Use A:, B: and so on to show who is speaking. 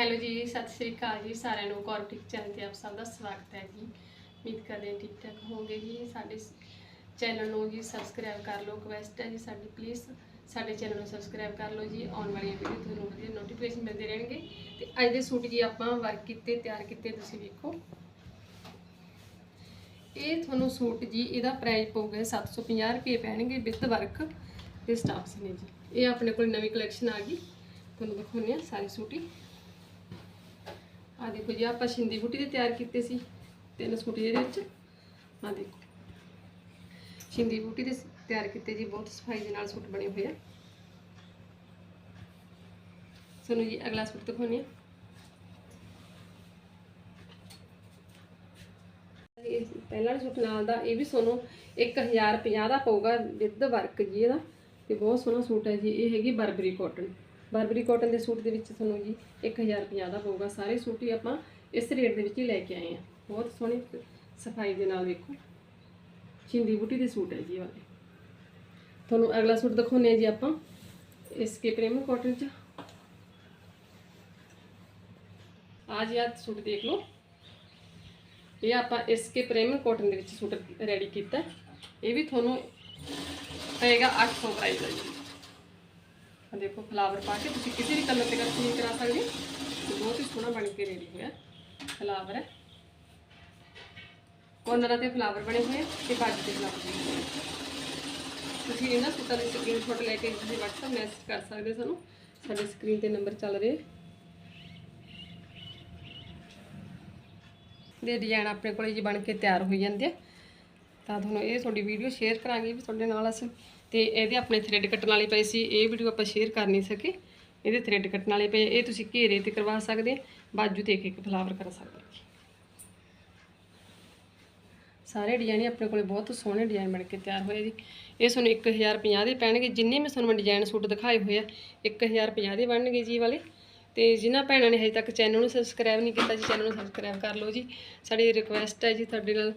A: Hello ਜੀ, ਸਤਿ ਸ੍ਰੀ ਅਕਾਲ ਜੀ ਸਾਰਿਆਂ ਨੂੰ। ਕੌਰਟਿਕ ਚੈਨਲ ਤੇ ਆਪ ਸਭ ਦਾ ਸਵਾਗਤ ਹੈ ਜੀ। ਉਮੀਦ ਕਰਦੇ ਹਾਂ ਠੀਕ ਠਾਕ ਹੋਵੋਗੇ ਜੀ। ਸਾਡੇ ਚੈਨਲ ਨੂੰ ਜੀ ਸਬਸਕ੍ਰਾਈਬ ਕਰ ਲਓ ਰਿਕਵੈਸਟ ਹੈ ਜੀ ਸਾਡੀ ਪਲੀਜ਼ ਸਾਡੇ ਚੈਨਲ ਨੂੰ ਸਬਸਕ੍ਰਾਈਬ ਕਰ ਲਓ ਜੀ। ਆਉਣ ਵਾਲੀਆਂ ਵੀਡੀਓ ਤੁਹਾਨੂੰ ਵਧੀਆ ਨੋਟੀਫਿਕੇਸ਼ਨ ਮਿਲਦੇ ਰਹਿਣਗੇ। ਤੇ ਅੱਜ ਦੇ ਸੂਟ ਜੀ ਆਪਾਂ ਵਰਕ ਕੀਤੇ, ਤਿਆਰ ਕੀਤੇ, ਤੁਸੀਂ ਵੇਖੋ। ਇਹ ਤੁਹਾਨੂੰ ਸੂਟ ਜੀ, ਇਹਦਾ ਪ੍ਰਾਈਸ ਪਊਗਾ 750 ਰੁਪਏ ਪੈਣਗੇ ਵਿਦ ਵਰਕ ਤੇ ਸਟਾਫਸ ਨੇ ਜੀ। ਇਹ ਆਪਣੇ ਕੋਲ ਨਵੀਂ ਕਲੈਕਸ਼ਨ ਆ ਗਈ। ਤੁਹਾਨੂੰ ਦਿਖਾਉਂਦੇ ਆ ਸਾਰੇ ਸੂਟ ਹੀ। ਆ ਦੇਖੋ ਜੀ, ਆਪਾਂ ਛਿੰਦੀ ਬੂਟੀ ਦੇ ਤਿਆਰ ਕੀਤੇ ਸੀ, ਤਿੰਨ ਸੂਟ ਇਹਦੇ ਵਿੱਚ। ਆ ਦੇਖੋ ਛਿੰਦੀ ਬੂਟੀ ਦੇ ਤਿਆਰ ਕੀਤੇ ਜੀ, ਬਹੁਤ ਸਫ਼ਾਈ ਦੇ ਨਾਲ ਸੂਟ ਬਣੇ ਹੋਏ ਆ। ਤੁਹਾਨੂੰ ਜੀ ਅਗਲਾ ਸੂਟ ਦਿਖਾਉਂਦੇ ਆ। ਇਹ ਪਹਿਲਾ ਸੂਟ ਨਾਲ ਦਾ, ਇਹ ਵੀ ਤੁਹਾਨੂੰ 1050 ਦਾ ਪਊਗਾ ਵਿਦ ਵਰਕ ਜੀ ਇਹਦਾ। ਤੇ ਬਹੁਤ ਸੋਹਣਾ ਸੂਟ ਹੈ ਜੀ, ਇਹ ਹੈਗੀ ਬਰਬਰੀ ਕਾਟਨ ਬਰਬਰੀ ਕਾਟਨ ਦੇ ਸੂਟ ਦੇ ਵਿੱਚ ਤੁਹਾਨੂੰ ਜੀ 1050 ਦਾ ਪਊਗਾ ਸਾਰੇ ਸੂਟ ਹੀ ਆਪਾਂ ਇਸ ਰੇਟ ਦੇ ਵਿੱਚ ਹੀ ਲੈ ਕੇ ਆਏ ਆ ਬਹੁਤ ਸੋਹਣੀ ਸਫ਼ਾਈ ਦੇ ਨਾਲ ਵੇਖੋ। ਛਿੰਦੀ ਬੂਟੀ ਦੇ ਸੂਟ ਹੈ ਜੀ ਇਹ ਵਾਲੇ। ਤੁਹਾਨੂੰ ਅਗਲਾ ਸੂਟ ਦਿਖਾਉਂਦੇ ਆ ਜੀ ਆਪਾਂ। ਇਸ ਕੇ ਪ੍ਰੇਮ ਕਾਟਨ ਚ। ਆ ਜੀ ਆ ਸੂਟ ਦੇਖ ਲਓ। ਇਹ ਆਪਾਂ ਇਸ ਕੇ ਪ੍ਰੇਮ ਕਾਟਨ ਦੇ ਵਿੱਚ ਸੂਟ ਰੈਡੀ ਕੀਤਾ। ਇਹ ਵੀ ਤੁਹਾਨੂੰ ਪਏਗਾ 800 ਪ੍ਰਾਈਸ ਹੈ ਜੀ। ਦੇਖੋ ਫਲਾਵਰ ਪਾ ਕੇ ਤੁਸੀਂ ਕਿਸੇ ਵੀ ਕਲਰ ਤੇ ਕਸਟਮਾਈਜ਼ ਕਰਾ ਸਕਦੇ। ਹੋ ਬਹੁਤ ਹੀ ਸੋਹਣਾ ਬਣ ਕੇ ਰੈਡੀ ਹੋਇਆ। ਫਲਾਵਰ ਹੈ। ਕੋਨਰਾਂ ਤੇ ਫਲਾਵਰ ਬਣੇ ਹੋਏ ਆ ਤੇ ਬਾਜੂ ਤੇ ਫਲਾਵਰ ਬਣੇ ਹੋਏ ਤੁਸੀਂ ਇਹਨਾਂ ਸੂਟਾਂ ਦੇ ਸਕਰੀਨਸ਼ਾਟ ਲੈ ਕੇ ਤੁਸੀਂ WhatsApp ਮੈਸੇਜ ਕਰ ਸਕਦੇ ਸਾਨੂੰ। ਸਾਡੇ ਸਕਰੀਨ ਤੇ ਨੰਬਰ ਚੱਲ ਰਹੇ ਦੇ ਡਿਜ਼ਾਈਨ ਆਪਣੇ ਕੋਲ ਜੀ ਬਣ ਕੇ ਤਿਆਰ ਹੋਈ ਜਾਂਦੇ ਆ। ਤਾਂ ਤੁਹਾਨੂੰ ਇਹ ਤੁਹਾਡੀ ਵੀਡੀਓ ਸ਼ੇਅਰ ਕਰਾਂਗੇ ਵੀ ਤੁਹਾਡੇ ਨਾਲ ਅਸੀਂ ਤੇ ਇਹਦੇ ਆਪਣੇ ਥ੍ਰੈਡ ਕੱਟਣ ਵਾਲੇ ਪਏ ਸੀ, ਇਹ ਵੀਡੀਓ ਆਪਾਂ ਸ਼ੇਅਰ ਕਰ ਨਹੀਂ ਸਕੇ। ਇਹਦੇ ਥ੍ਰੈਡ ਕੱਟਣ ਵਾਲੇ ਪਏ, ਇਹ ਤੁਸੀਂ ਘੇਰੇ ਤੇ ਕਰਵਾ ਸਕਦੇ ਆ, ਬਾਜੂ ਤੇ ਇੱਕ ਇੱਕ ਫਲਾਵਰ ਕਰ ਸਕਦੇ ਆ। ਸਾਰੇ ਡਿਜ਼ਾਈਨ ਆਪਣੇ ਕੋਲੇ ਬਹੁਤ ਸੋਹਣੇ ਡਿਜ਼ਾਈਨ ਬਣ ਕੇ ਤਿਆਰ ਹੋਏ ਜੀ। ਇਹ ਤੁਹਾਨੂੰ 1050 ਦੇ ਪੈਣਗੇ, ਜਿੰਨੇ ਮੈਂ ਤੁਹਾਨੂੰ ਡਿਜ਼ਾਈਨ ਸੂਟ ਦਿਖਾਏ ਹੋਏ ਆ 1050 ਦੇ ਬਣਨਗੇ ਜੀ ਵਾਲੇ। ਤੇ ਜਿਨ੍ਹਾਂ ਭੈਣਾਂ ਨੇ ਹਜੇ ਤੱਕ ਚੈਨਲ ਨੂੰ ਸਬਸਕ੍ਰਾਈਬ ਨਹੀਂ ਕੀਤਾ ਜੀ ਚੈਨਲ ਨੂੰ ਸਬਸਕ੍ਰਾਈਬ ਕਰ ਲਓ ਜੀ। ਸਾਡੀ ਰਿਕੁਐਸਟ ਹੈ ਜੀ ਤੁਹਾਡੇ ਨਾਲ